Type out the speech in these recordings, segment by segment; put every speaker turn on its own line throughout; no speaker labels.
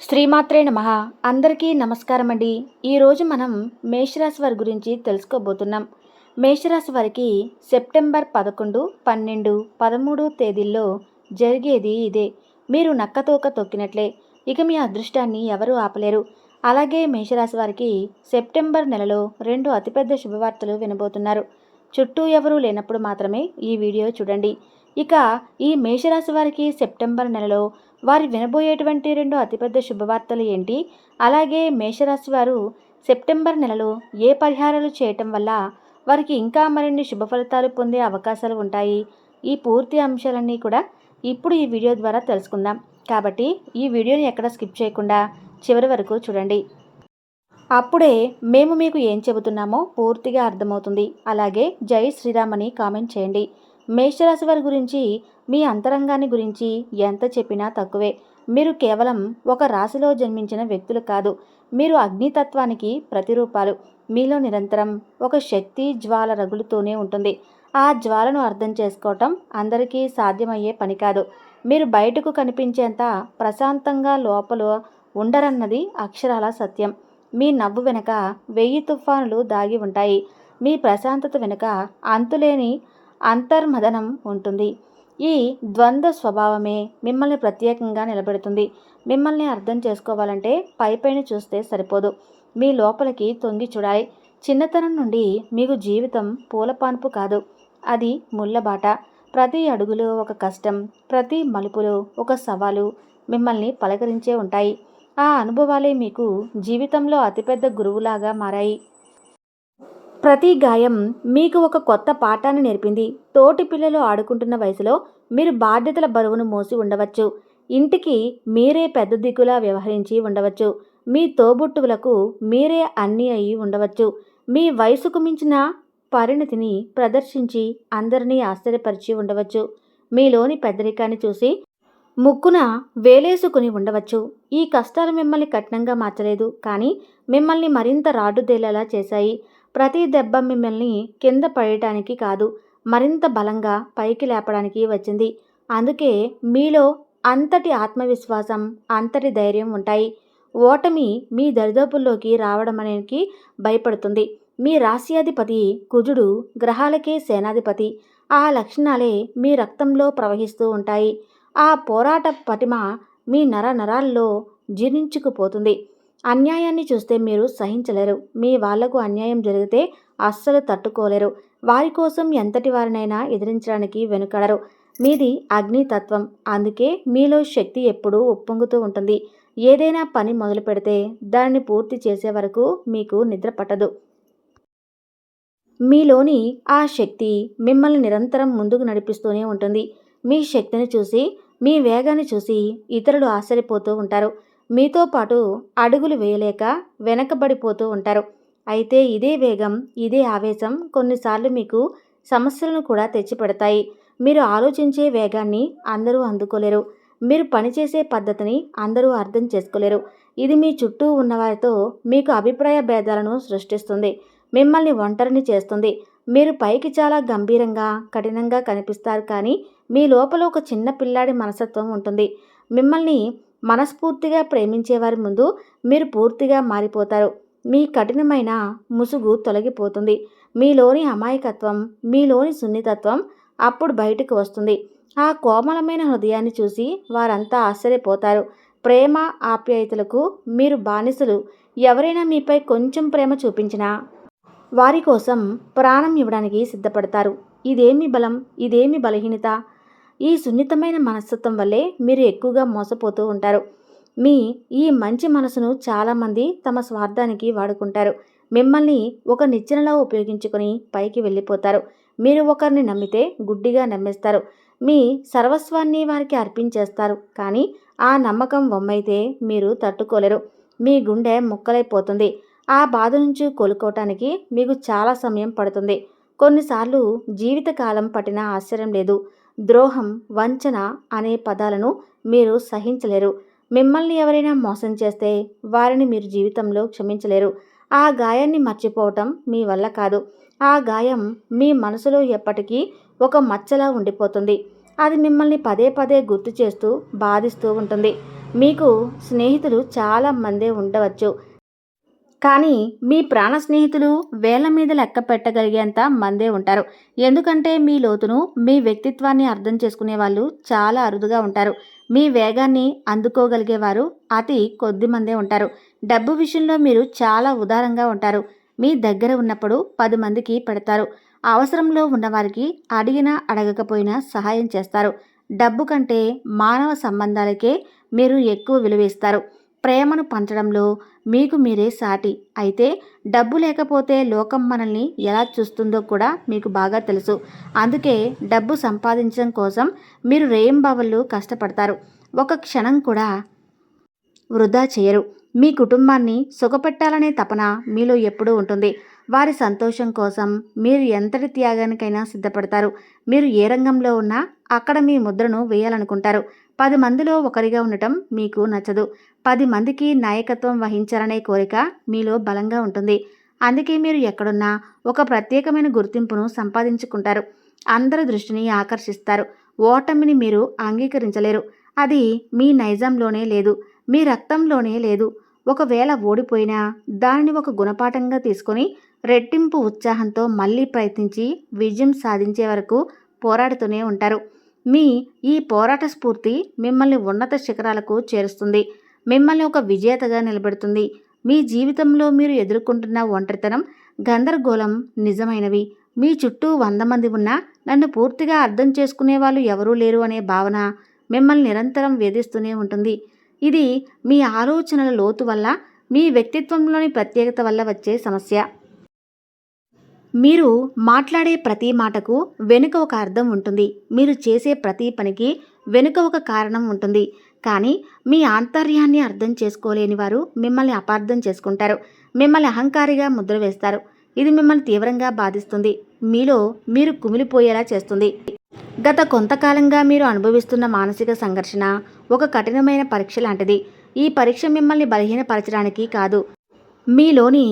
శ్రీమాత్రే నమ. అందరికీ నమస్కారం అండి. ఈరోజు మనం మేషరాశి వారి గురించి తెలుసుకోబోతున్నాం. మేషరాశి వారికి సెప్టెంబర్ పదకొండు పన్నెండు పదమూడు తేదీల్లో జరిగేది ఇదే. మీరు నక్కతోక తొక్కినట్లే. ఇక మీ అదృష్టాన్ని ఎవరూ ఆపలేరు. అలాగే మేషరాశి వారికి సెప్టెంబర్ నెలలో రెండు అతిపెద్ద శుభవార్తలు వినబోతున్నారు. చుట్టూ ఎవరూ లేనప్పుడు మాత్రమే ఈ వీడియో చూడండి. ఇక ఈ మేషరాశి వారికి సెప్టెంబర్ నెలలో వారు వినబోయేటువంటి రెండు అతిపెద్ద శుభవార్తలు ఏంటి? అలాగే మేషరాశి వారు సెప్టెంబర్ నెలలో ఏ పరిహారాలు చేయటం వల్ల వారికి ఇంకా మరిన్ని శుభ ఫలితాలు పొందే అవకాశాలు ఉంటాయి? ఈ పూర్తి అంశాలన్నీ కూడా ఇప్పుడు ఈ వీడియో ద్వారా తెలుసుకుందాం. కాబట్టి ఈ వీడియోని ఎక్కడ స్కిప్ చేయకుండా చివరి వరకు చూడండి. అప్పుడే మేము మీకు ఏం చెబుతున్నామో పూర్తిగా అర్థమవుతుంది. అలాగే జై శ్రీరామ్ అని కామెంట్ చేయండి. మేషరాశి వారి గురించి మీ అంతరంగాన్ని గురించి ఎంత చెప్పినా తక్కువే. మీరు కేవలం ఒక రాశిలో జన్మించిన వ్యక్తులు కాదు. మీరు అగ్నితత్వానికి ప్రతిరూపాలు. మీలో నిరంతరం ఒక శక్తి జ్వాల రగులుతూనే ఉంటుంది. ఆ జ్వాలను అర్థం చేసుకోవటం అందరికీ సాధ్యమయ్యే పని కాదు. మీరు బయటకు కనిపించేంత ప్రశాంతంగా లోపల ఉండరన్నది అక్షరాల సత్యం. మీ నవ్వు వెనుక వెయ్యి తుఫానులు దాగి ఉంటాయి. మీ ప్రశాంతత వెనుక అంతులేని అంతర్మదనం ఉంటుంది. ఈ ద్వంద్వ స్వభావమే మిమ్మల్ని ప్రత్యేకంగా నిలబెడుతుంది. మిమ్మల్ని అర్థం చేసుకోవాలంటే పైపైన చూస్తే సరిపోదు. మీ లోపలికి తొంగి చూడాలి. చిన్నతనం నుండి మీకు జీవితం పూలపాన్పు కాదు. అది ముళ్ళబాట. ప్రతి అడుగులో ఒక కష్టం ప్రతి మలుపులో ఒక సవాలు మిమ్మల్ని పలకరించే ఉంటాయి. ఆ అనుభవాలే మీకు జీవితంలో అతిపెద్ద గురువులాగా మారాయి. ప్రతి గాయం మీకు ఒక కొత్త పాఠాన్ని నేర్పింది. తోటి పిల్లలు ఆడుకుంటున్న వయసులో మీరు బాధ్యతల బరువును మోసి ఉండవచ్చు. ఇంటికి మీరే పెద్ద దిక్కులా వ్యవహరించి ఉండవచ్చు. మీ తోబుట్టువులకు మీరే అన్ని అయి ఉండవచ్చు. మీ వయసుకు మించిన పరిణతిని ప్రదర్శించి అందరినీ ఆశ్చర్యపరిచి ఉండవచ్చు. మీలోని పెద్దరికాన్ని చూసి ముక్కున వేలేసుకుని ఉండవచ్చు. ఈ కష్టాలు మిమ్మల్ని కఠినంగా మార్చలేదు. కానీ మిమ్మల్ని మరింత రాడుదేలేలా చేశాయి. ప్రతి దెబ్బ మిమ్మల్ని కింద పడేయటానికి కాదు మరింత బలంగా పైకి లేపడానికి వచ్చింది. అందుకే మీలో అంతటి ఆత్మవిశ్వాసం అంతటి ధైర్యం ఉంటాయి. ఓటమి మీ దరిదాపుల్లోకి రావడం అనేది భయపడుతుంది. మీ రాశ్యాధిపతి కుజుడు గ్రహాలకే సేనాధిపతి. ఆ లక్షణాలే మీ రక్తంలో ప్రవహిస్తూ ఉంటాయి. ఆ పోరాట పటిమ మీ నర నరాల్లో జీర్ణించుకుపోతుంది. అన్యాయాన్ని చూస్తే మీరు సహించలేరు. మీ వాళ్ళకు అన్యాయం జరిగితే అస్సలు తట్టుకోలేరు. వారి కోసం ఎంతటి వారినైనా ఎదిరించడానికి వెనుకడరు. మీది అగ్నితత్వం. అందుకే మీలో శక్తి ఎప్పుడూ ఉప్పొంగుతూ ఉంటుంది. ఏదైనా పని మొదలు పెడితే దాన్ని పూర్తి చేసే వరకు మీకు నిద్ర పట్టదు. మీలోని ఆ శక్తి మిమ్మల్ని నిరంతరం ముందుకు నడిపిస్తూనే ఉంటుంది. మీ శక్తిని చూసి మీ వేగాన్ని చూసి ఇతరులు ఆశ్చర్యపోతూ ఉంటారు. మీతో పాటు అడుగులు వేయలేక వెనకబడిపోతూ ఉంటారు. అయితే ఇదే వేగం ఇదే ఆవేశం కొన్నిసార్లు మీకు సమస్యలను కూడా తెచ్చిపెడతాయి. మీరు ఆలోచించే వేగాన్ని అందరూ అందుకోలేరు. మీరు పనిచేసే పద్ధతిని అందరూ అర్థం చేసుకోలేరు. ఇది మీ చుట్టూ ఉన్నవారితో మీకు అభిప్రాయ భేదాలను సృష్టిస్తుంది. మిమ్మల్ని ఒంటరిని చేస్తుంది. మీరు పైకి చాలా గంభీరంగా కఠినంగా కనిపిస్తారు కానీ మీ లోపల ఒక చిన్న పిల్లాడి మనసత్వం ఉంటుంది. మిమ్మల్ని మనస్ఫూర్తిగా ప్రేమించేవారి ముందు మీరు పూర్తిగా మారిపోతారు. మీ కఠినమైన ముసుగు తొలగిపోతుంది. మీలోని అమాయకత్వం మీలోని సున్నితత్వం అప్పుడు బయటకు వస్తుంది. ఆ కోమలమైన హృదయాన్ని చూసి వారంతా ఆశ్చర్యపోతారు. ప్రేమ ఆప్యాయతలకు మీరు బానిసలు. ఎవరైనా మీపై కొంచెం ప్రేమ చూపించినా వారి కోసం ప్రాణం ఇవ్వడానికి సిద్ధపడతారు. ఇదేమి బలం ఇదేమి బలహీనత? ఈ సున్నితమైన మనస్తత్వం వల్లే మీరు ఎక్కువగా మోసపోతూ ఉంటారు. మీ ఈ మంచి మనసును చాలామంది తమ స్వార్థానికి వాడుకుంటారు. మిమ్మల్ని ఒక నిచ్చెనలో ఉపయోగించుకొని పైకి వెళ్ళిపోతారు. మీరు ఒకరిని నమ్మితే గుడ్డిగా నమ్మేస్తారు. మీ సర్వస్వాన్ని వారికి అర్పించేస్తారు. కానీ ఆ నమ్మకం వమ్మైతే మీరు తట్టుకోలేరు. మీ గుండె ముక్కలైపోతుంది. ఆ బాధ నుంచి కోలుకోవటానికి మీకు చాలా సమయం పడుతుంది. కొన్నిసార్లు జీవితకాలం పట్టిన ఆశ్చర్యం లేదు. ద్రోహం వంచన అనే పదాలను మీరు సహించలేరు. మిమ్మల్ని ఎవరైనా మోసం చేస్తే వారిని మీరు జీవితంలో క్షమించలేరు. ఆ గాయాన్ని మర్చిపోవటం మీ వల్ల కాదు. ఆ గాయం మీ మనసులో ఎప్పటికీ ఒక మచ్చలా ఉండిపోతుంది. అది మిమ్మల్ని పదే పదే గుర్తు చేస్తూ బాధిస్తూ ఉంటుంది. మీకు స్నేహితులు చాలా మందే ఉండవచ్చు. కానీ మీ ప్రాణ స్నేహితులు వేల మీద లెక్క పెట్టగలిగేంత మందే ఉంటారు. ఎందుకంటే మీ లోతును మీ వ్యక్తిత్వాన్ని అర్థం చేసుకునే వాళ్ళు చాలా అరుదుగా ఉంటారు. మీ వేగాన్ని అందుకోగలిగేవారు అతి కొద్ది మందే ఉంటారు. డబ్బు విషయంలో మీరు చాలా ఉదారంగా ఉంటారు. మీ దగ్గర ఉన్నప్పుడు పది మందికి పెడతారు. అవసరంలో ఉన్నవారికి అడిగినా అడగకపోయినా సహాయం చేస్తారు. డబ్బు కంటే మానవ సంబంధాలకే మీరు ఎక్కువ విలువిస్తారు ప్రేమను పంచడంలో మీకు మీరే సాటి. అయితే డబ్బు లేకపోతే లోకం మనల్ని ఎలా చూస్తుందో కూడా మీకు బాగా తెలుసు. అందుకే డబ్బు సంపాదించడం కోసం మీరు రేయింబావళ్ళు కష్టపడతారు. ఒక క్షణం కూడా వృధా చేయరు. మీ కుటుంబాన్ని సుఖపెట్టాలనే తపన మీలో ఎప్పుడూ ఉంటుంది. వారి సంతోషం కోసం మీరు ఎంతటి త్యాగానికైనా సిద్ధపడతారు. మీరు ఏ రంగంలో ఉన్నా అక్కడ మీ ముద్రను వేయాలనుకుంటారు. పది మందిలో ఒకరిగా ఉండటం మీకు నచ్చదు. పది మందికి నాయకత్వం వహించాలనే కోరిక మీలో బలంగా ఉంటుంది. అందుకే మీరు ఎక్కడున్నా ఒక ప్రత్యేకమైన గుర్తింపును సంపాదించుకుంటారు. అందరి దృష్టిని ఆకర్షిస్తారు. ఓటమిని మీరు అంగీకరించలేరు. అది మీ నైజంలోనే లేదు. మీ రక్తంలోనే లేదు. ఒకవేళ ఓడిపోయినా దానిని ఒక గుణపాఠంగా తీసుకొని రెట్టింపు ఉత్సాహంతో మళ్ళీ ప్రయత్నించి విజయం సాధించే వరకు పోరాడుతూనే ఉంటారు. మీ ఈ పోరాట స్ఫూర్తి మిమ్మల్ని ఉన్నత శిఖరాలకు చేరుస్తుంది. మిమ్మల్ని ఒక విజేతగా నిలబెడుతుంది. మీ జీవితంలో మీరు ఎదుర్కొంటున్న ఒంటరితనం గందరగోళం నిజమైనవి. మీ చుట్టూ వంద మంది ఉన్నా నన్ను పూర్తిగా అర్థం చేసుకునే వాళ్ళు ఎవరూ లేరు అనే భావన మిమ్మల్ని నిరంతరం వేధిస్తూనే ఉంటుంది. ఇది మీ ఆలోచనల లోతు వల్ల మీ వ్యక్తిత్వంలోని ప్రత్యేకత వల్ల వచ్చే సమస్య. మీరు మాట్లాడే ప్రతి మాటకు వెనుక ఒక అర్థం ఉంటుంది. మీరు చేసే ప్రతి పనికి వెనుక ఒక కారణం ఉంటుంది. కానీ మీ ఆంతర్యాన్ని అర్థం చేసుకోలేని వారు మిమ్మల్ని అపార్థం చేసుకుంటారు. మిమ్మల్ని అహంకారిగా ముద్ర వేస్తారు. ఇది మిమ్మల్ని తీవ్రంగా బాధిస్తుంది. మీలో మీరు కుమిలిపోయేలా చేస్తుంది. గత కొంతకాలంగా మీరు అనుభవిస్తున్న మానసిక సంఘర్షణ ఒక కఠినమైన పరీక్ష లాంటిది. ఈ పరీక్ష మిమ్మల్ని బలహీనపరచడానికి కాదు. మీలోని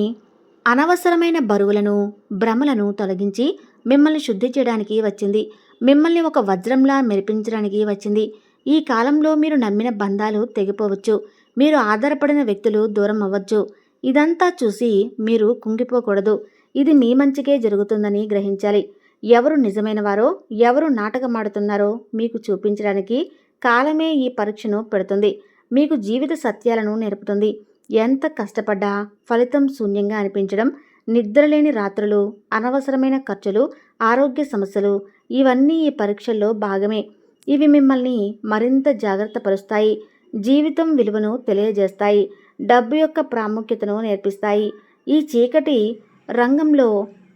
అనవసరమైన బరువులను భ్రమలను తొలగించి మిమ్మల్ని శుద్ధి చేయడానికి వచ్చింది. మిమ్మల్ని ఒక వజ్రంలా మెరిపించడానికి వచ్చింది. ఈ కాలంలో మీరు నమ్మిన బంధాలు తెగిపోవచ్చు. మీరు ఆధారపడిన వ్యక్తులు దూరం అవ్వచ్చు. ఇదంతా చూసి మీరు కుంగిపోకూడదు. ఇది మీ మంచికే జరుగుతుందని గ్రహించాలి. ఎవరు నిజమైనవారో ఎవరు నాటకమాడుతున్నారో మీకు చూపించడానికి కాలమే ఈ పరీక్షను పెడుతుంది. మీకు జీవిత సత్యాలను నేర్పుతుంది. ఎంత కష్టపడ్డా ఫలితం శూన్యంగా అనిపించడం నిద్రలేని రాత్రులు అనవసరమైన ఖర్చులు ఆరోగ్య సమస్యలు ఇవన్నీ ఈ పరీక్షల్లో భాగమే. ఇవి మిమ్మల్ని మరింత జాగ్రత్త పరుస్తాయి జీవితం విలువను తెలియజేస్తాయి డబ్బు యొక్క ప్రాముఖ్యతను నేర్పిస్తాయి. ఈ చీకటి రంగంలో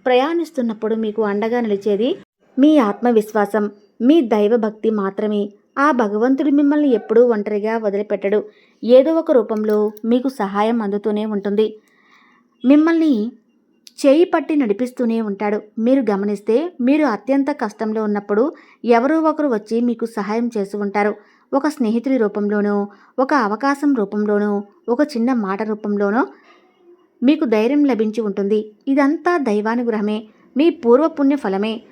ప్రయాణిస్తున్నప్పుడు మీకు అండగా నిలిచేది మీ ఆత్మవిశ్వాసం మీ దైవభక్తి మాత్రమే. ఆ భగవంతుడు మిమ్మల్ని ఎప్పుడూ ఒంటరిగా వదిలిపెట్టడు. ఏదో ఒక రూపంలో మీకు సహాయం అందుతూనే ఉంటుంది. మిమ్మల్ని చేయి పట్టి నడిపిస్తూనే ఉంటాడు. మీరు గమనిస్తే మీరు అత్యంత కష్టంలో ఉన్నప్పుడు ఎవరో ఒకరు వచ్చి మీకు సహాయం చేసి ఉంటారు. ఒక స్నేహితుడి రూపంలోనో ఒక అవకాశం రూపంలోనో ఒక చిన్న మాట రూపంలోనో మీకు ధైర్యం లభించి ఉంటుంది. ఇదంతా దైవానుగ్రహమే. మీ పూర్వపుణ్య ఫలమే.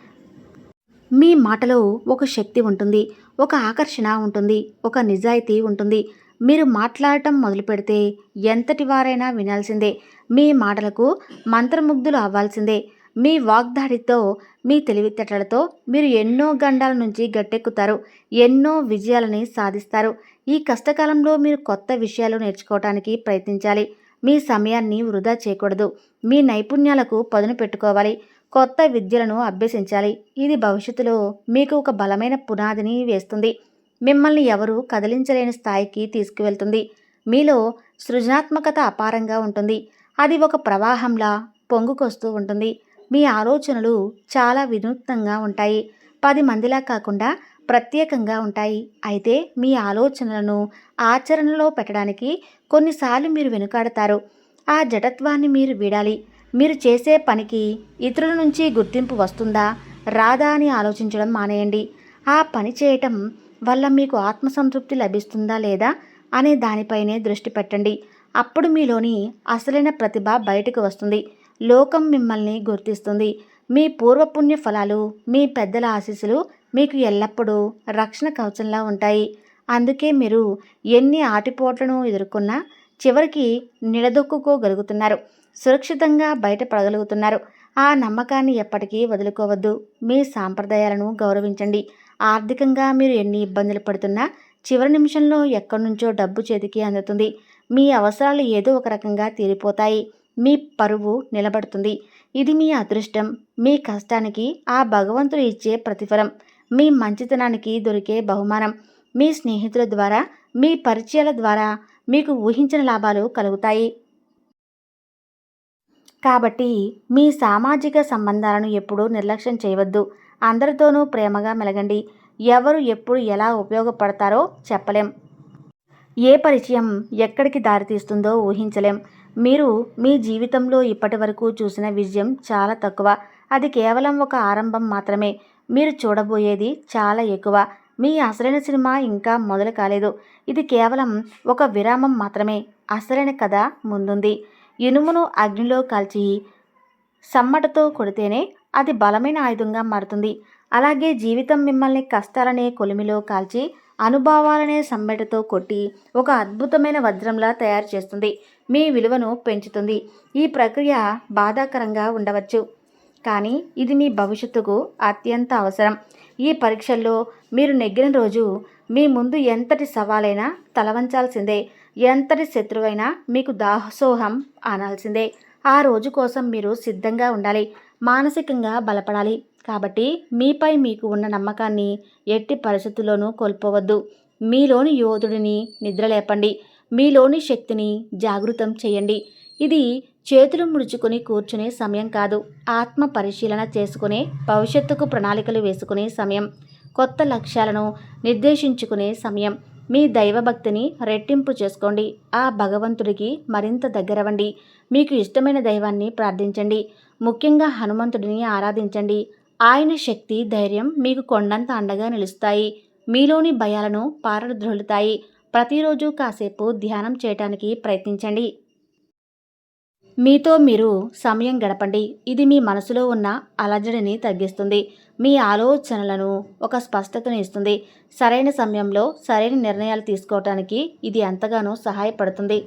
మీ మాటలో ఒక శక్తి ఉంటుంది ఒక ఆకర్షణ ఉంటుంది ఒక నిజాయితీ ఉంటుంది. మీరు మాట్లాడటం మొదలు పెడితే ఎంతటి వారైనా వినాల్సిందే. మీ మాటలకు మంత్రముగ్ధులు అవ్వాల్సిందే. మీ వాగ్దాడితో మీ తెలివితేటలతో మీరు ఎన్నో గండాల నుంచి గట్టెక్కుతారు ఎన్నో విజయాలని సాధిస్తారు. ఈ కష్టకాలంలో మీరు కొత్త విషయాలు నేర్చుకోవటానికి ప్రయత్నించాలి. మీ సమయాన్ని వృధా చేయకూడదు. మీ నైపుణ్యాలకు పదును పెట్టుకోవాలి. కొత్త విద్యలను అభ్యసించాలి. ఇది భవిష్యత్తులో మీకు ఒక బలమైన పునాదిని వేస్తుంది. మిమ్మల్ని ఎవరు కదిలించలేని స్థాయికి తీసుకువెళ్తుంది. మీలో సృజనాత్మకత అపారంగా ఉంటుంది. అది ఒక ప్రవాహంలా పొంగుకొస్తూ ఉంటుంది. మీ ఆలోచనలు చాలా వినూత్నంగా ఉంటాయి. పది మందిలా కాకుండా ప్రత్యేకంగా ఉంటాయి. అయితే మీ ఆలోచనలను ఆచరణలో పెట్టడానికి కొన్నిసార్లు మీరు వెనుకాడతారు. ఆ జటత్వాన్ని మీరు వీడాలి. మీరు చేసే పనికి ఇతరుల నుంచి గుర్తింపు వస్తుందా? రాదా అని ఆలోచించడం మానేయండి. ఆ పని చేయటం వల్ల మీకు ఆత్మసంతృప్తి లభిస్తుందా లేదా అనే దానిపైనే దృష్టి పెట్టండి. అప్పుడు మీలోని అసలైన ప్రతిభ బయటకు వస్తుంది. లోకం మిమ్మల్ని గుర్తిస్తుంది. మీ పూర్వపుణ్య ఫలాలు మీ పెద్దల ఆశీస్సులు మీకు ఎల్లప్పుడూ రక్షణ కవచంలా ఉంటాయి. అందుకే మీరు ఎన్ని ఆటిపోట్లను ఎదుర్కొన్నా చివరికి నిలదొక్కుకోగలుగుతున్నారు. సురక్షితంగా బయటపడగలుగుతున్నారు. ఆ నమ్మకాన్ని ఎప్పటికీ వదులుకోవద్దు. మీ సాంప్రదాయాలను గౌరవించండి. ఆర్థికంగా మీరు ఎన్ని ఇబ్బందులు పడుతున్నా చివరి నిమిషంలో ఎక్కడి నుంచో డబ్బు చేతికి అందుతుంది. మీ అవసరాలు ఏదో ఒక రకంగా తీరిపోతాయి. మీ పరువు నిలబడుతుంది. ఇది మీ అదృష్టం. మీ కష్టానికి ఆ భగవంతుడు ఇచ్చే ప్రతిఫలం. మీ మంచితనానికి దొరికే బహుమానం. మీ స్నేహితుల ద్వారా మీ పరిచయాల ద్వారా మీకు ఊహించిన లాభాలు కలుగుతాయి. కాబట్టి మీ సామాజిక సంబంధాలను ఎప్పుడూ నిర్లక్ష్యం చేయవద్దు. అందరితోనూ ప్రేమగా మెలగండి. ఎవరు ఎప్పుడు ఎలా ఉపయోగపడతారో చెప్పలేం. ఏ పరిచయం ఎక్కడికి దారితీస్తుందో ఊహించలేం. మీరు మీ జీవితంలో ఇప్పటి వరకు చూసిన విజయం చాలా తక్కువ. అది కేవలం ఒక ఆరంభం మాత్రమే. మీరు చూడబోయేది చాలా ఎక్కువ. మీ అసలైన సినిమా ఇంకా మొదలు కాలేదు. ఇది కేవలం ఒక విరామం మాత్రమే. అసలైన కథ ముందుంది. ఇనుమును అగ్నిలో కాల్చి సమ్మటతో కొడితేనే అది బలమైన ఆయుధంగా మారుతుంది. అలాగే జీవితం మిమ్మల్ని కష్టాలనే కొలిమిలో కాల్చి అనుభవాలనే సమ్మెటతో కొట్టి ఒక అద్భుతమైన వజ్రంలా తయారు చేస్తుంది. మీ విలువను పెంచుతుంది. ఈ ప్రక్రియ బాధాకరంగా ఉండవచ్చు. కానీ ఇది మీ భవిష్యత్తుకు అత్యంత అవసరం. ఈ పరీక్షల్లో మీరు నెగ్గిన రోజు మీ ముందు ఎంతటి సవాలైనా తలవంచాల్సిందే. ఎంతటి శత్రువైనా మీకు దాసోహం అనాల్సిందే. ఆ రోజు కోసం మీరు సిద్ధంగా ఉండాలి. మానసికంగా బలపడాలి. కాబట్టి మీపై మీకు ఉన్న నమ్మకాన్ని ఎట్టి పరిస్థితుల్లోనూ కోల్పోవద్దు. మీలోని యోధుడిని నిద్రలేపండి మీలోని శక్తిని జాగృతం చేయండి. ఇది చేతులు ముడుచుకొని కూర్చునే సమయం కాదు. ఆత్మ పరిశీలన చేసుకునే భవిష్యత్తుకు ప్రణాళికలు వేసుకునే సమయం. కొత్త లక్ష్యాలను నిర్దేశించుకునే సమయం. మీ దైవభక్తిని రెట్టింపు చేసుకోండి. ఆ భగవంతుడికి మరింత దగ్గరవండి మీకు ఇష్టమైన దైవాన్ని ప్రార్థించండి. ముఖ్యంగా హనుమంతుడిని ఆరాధించండి. ఆయన శక్తి ధైర్యం మీకు కొండంత అండగా నిలుస్తాయి. మీలోని భయాలను పారద్రోలుతాయి. ప్రతిరోజు కాసేపు ధ్యానం చేయటానికి ప్రయత్నించండి. మీతో మీరు సమయం గడపండి. ఇది మీ మనసులో ఉన్న అలజడిని తగ్గిస్తుంది. మీ ఆలోచనలను ఒక స్పష్టతను ఇస్తుంది. సరైన సమయంలో సరైన నిర్ణయాలు తీసుకోవటానికి ఇది ఎంతగానో సహాయపడుతుంది.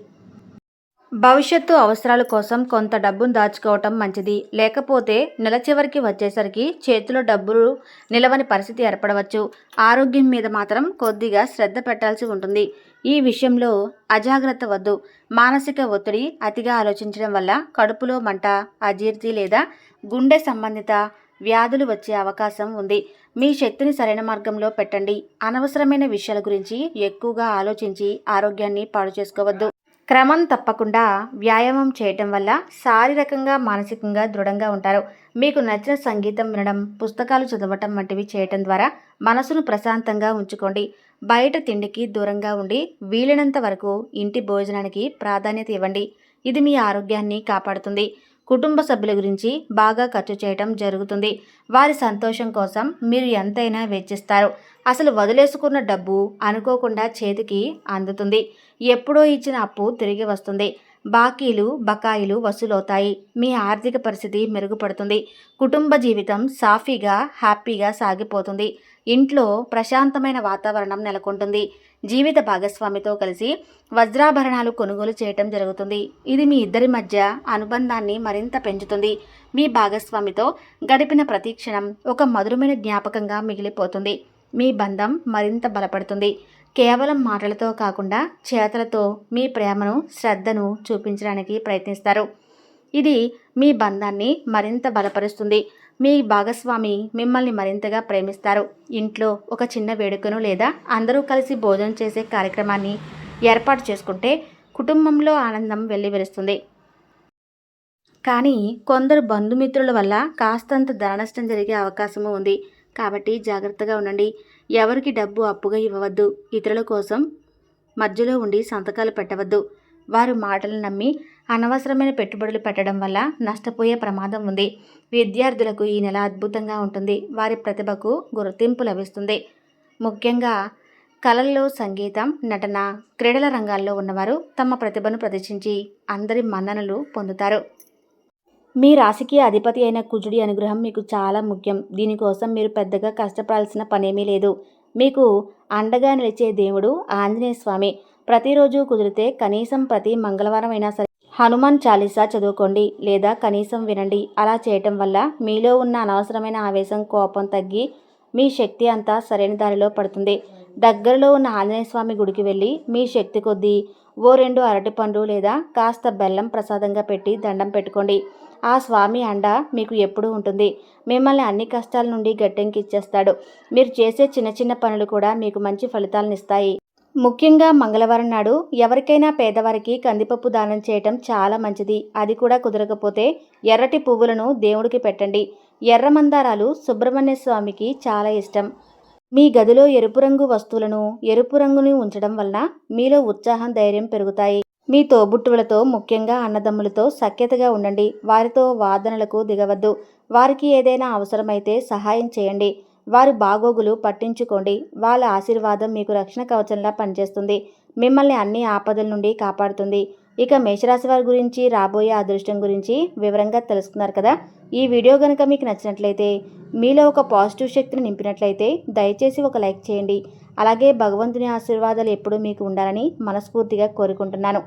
భవిష్యత్తు అవసరాల కోసం కొంత డబ్బును దాచుకోవటం మంచిది. లేకపోతే నెల చివరికి వచ్చేసరికి చేతిలో డబ్బులు నిలవని పరిస్థితి ఏర్పడవచ్చు. ఆరోగ్యం మీద మాత్రం కొద్దిగా శ్రద్ధ పెట్టాల్సి ఉంటుంది. ఈ విషయంలో అజాగ్రత్త వద్దు. మానసిక ఒత్తిడి అతిగా ఆలోచించడం వల్ల కడుపులో మంట అజీర్తి లేదా గుండె సంబంధిత వ్యాధులు వచ్చే అవకాశం ఉంది. మీ శక్తిని సరైన మార్గంలో పెట్టండి. అనవసరమైన విషయాల గురించి ఎక్కువగా ఆలోచించి ఆరోగ్యాన్ని పాడు చేసుకోవద్దు. క్రమం తప్పకుండా వ్యాయామం చేయటం వల్ల శారీరకంగా మానసికంగా దృఢంగా ఉంటారు. మీకు నచ్చిన సంగీతం వినడం పుస్తకాలు చదవటం వంటివి చేయటం ద్వారా మనసును ప్రశాంతంగా ఉంచుకోండి. బయట తిండికి దూరంగా ఉండి వీలైనంత వరకు ఇంటి భోజనానికి ప్రాధాన్యత ఇవ్వండి. ఇది మీ ఆరోగ్యాన్ని కాపాడుతుంది. కుటుంబ సభ్యుల గురించి బాగా ఖర్చు చేయటం జరుగుతుంది. వారి సంతోషం కోసం మీరు ఎంతైనా వెచ్చిస్తారు. అసలు వదిలేసుకున్న డబ్బు అనుకోకుండా చేతికి అందుతుంది. ఎప్పుడో ఇచ్చిన అప్పు తిరిగి వస్తుంది. బాకీలు బకాయిలు వసూలవుతాయి. మీ ఆర్థిక పరిస్థితి మెరుగుపడుతుంది. కుటుంబ జీవితం సాఫీగా హ్యాపీగా సాగిపోతుంది. ఇంట్లో ప్రశాంతమైన వాతావరణం నెలకొంటుంది. జీవిత భాగస్వామితో కలిసి వజ్రాభరణాలు కొనుగోలు చేయటం జరుగుతుంది. ఇది మీ ఇద్దరి మధ్య అనుబంధాన్ని మరింత పెంచుతుంది. మీ భాగస్వామితో గడిపిన ప్రతి క్షణం ఒక మధురమైన జ్ఞాపకంగా మిగిలిపోతుంది. మీ బంధం మరింత బలపడుతుంది. కేవలం మాటలతో కాకుండా చేతలతో మీ ప్రేమను శ్రద్ధను చూపించడానికి ప్రయత్నిస్తారు. ఇది మీ బంధాన్ని మరింత బలపరుస్తుంది. మీ భాగస్వామి మిమ్మల్ని మరింతగా ప్రేమిస్తారు. ఇంట్లో ఒక చిన్న వేడుకను లేదా అందరూ కలిసి భోజనం చేసే కార్యక్రమాన్ని ఏర్పాటు చేసుకుంటే కుటుంబంలో ఆనందం వెల్లివిరుస్తుంది. కానీ కొందరు బంధుమిత్రుల వల్ల కాస్తంత ధన నష్టం జరిగే అవకాశము ఉంది. కాబట్టి జాగ్రత్తగా ఉండండి. ఎవరికి డబ్బు అప్పుగా ఇవ్వవద్దు. ఇతరుల కోసం మధ్యలో ఉండి సంతకాలు పెట్టవద్దు. వారు మాటలు నమ్మి అనవసరమైన పెట్టుబడులు పెట్టడం వల్ల నష్టపోయే ప్రమాదం ఉంది. విద్యార్థులకు ఈ నెల అద్భుతంగా ఉంటుంది. వారి ప్రతిభకు గుర్తింపు లభిస్తుంది. ముఖ్యంగా కళల్లో సంగీతం నటన క్రీడల రంగాల్లో ఉన్నవారు తమ ప్రతిభను ప్రదర్శించి అందరి మన్ననలు పొందుతారు. మీ రాశికి అధిపతి అయిన కుజుడి అనుగ్రహం మీకు చాలా ముఖ్యం. దీనికోసం మీరు పెద్దగా కష్టపడాల్సిన పనేమీ లేదు. మీకు అండగా నిలిచే దేవుడు ఆంజనేయ స్వామి. ప్రతిరోజు కుదిరితే కనీసం ప్రతి మంగళవారం అయినా సరే హనుమాన్ చాలీసా చదువుకోండి లేదా కనీసం వినండి. అలా చేయటం వల్ల మీలో ఉన్న అనవసరమైన ఆవేశం కోపం తగ్గి మీ శక్తి అంతా సరైన దారిలో పడుతుంది. దగ్గరలో ఉన్న ఆంజనేయ స్వామి గుడికి వెళ్ళి మీ శక్తి కొద్దీ ఓ రెండు అరటిపండు లేదా కాస్త బెల్లం ప్రసాదంగా పెట్టి దండం పెట్టుకోండి. ఆ స్వామి అండ మీకు ఎప్పుడూ ఉంటుంది. మిమ్మల్ని అన్ని కష్టాల నుండి గట్టెంకిచ్చేస్తాడు. మీరు చేసే చిన్న చిన్న పనులు కూడా మీకు మంచి ఫలితాలను ఇస్తాయి. ముఖ్యంగా మంగళవారం నాడు ఎవరికైనా పేదవారికి కందిపప్పు దానం చేయటం చాలా మంచిది. అది కూడా కుదరకపోతే ఎర్రటి పువ్వులను దేవుడికి పెట్టండి. ఎర్ర మందారాలు సుబ్రహ్మణ్య స్వామికి చాలా ఇష్టం. మీ గదిలో ఎరుపు రంగు వస్తువులను ఎరుపు రంగుని ఉంచడం వలన మీలో ఉత్సాహం ధైర్యం పెరుగుతాయి. మీ తోబుట్టువులతో ముఖ్యంగా అన్నదమ్ములతో సఖ్యతగా ఉండండి. వారితో వాదనలకు దిగవద్దు. వారికి ఏదైనా అవసరమైతే సహాయం చేయండి. వారి బాగోగులు పట్టించుకోండి. వాళ్ళ ఆశీర్వాదం మీకు రక్షణ కవచంలా పనిచేస్తుంది. మిమ్మల్ని అన్ని ఆపదల నుండి కాపాడుతుంది. ఇక మేషరాశి వారి గురించి రాబోయే అదృష్టం గురించి వివరంగా తెలుసుకున్నారు కదా? ఈ వీడియో కనుక మీకు నచ్చినట్లయితే మీలో ఒక పాజిటివ్ శక్తిని నింపినట్లయితే దయచేసి ఒక లైక్ చేయండి. అలాగే భగవంతుని ఆశీర్వాదాలు ఎప్పుడూ మీకు ఉండాలని మనస్ఫూర్తిగా కోరుకుంటున్నాను.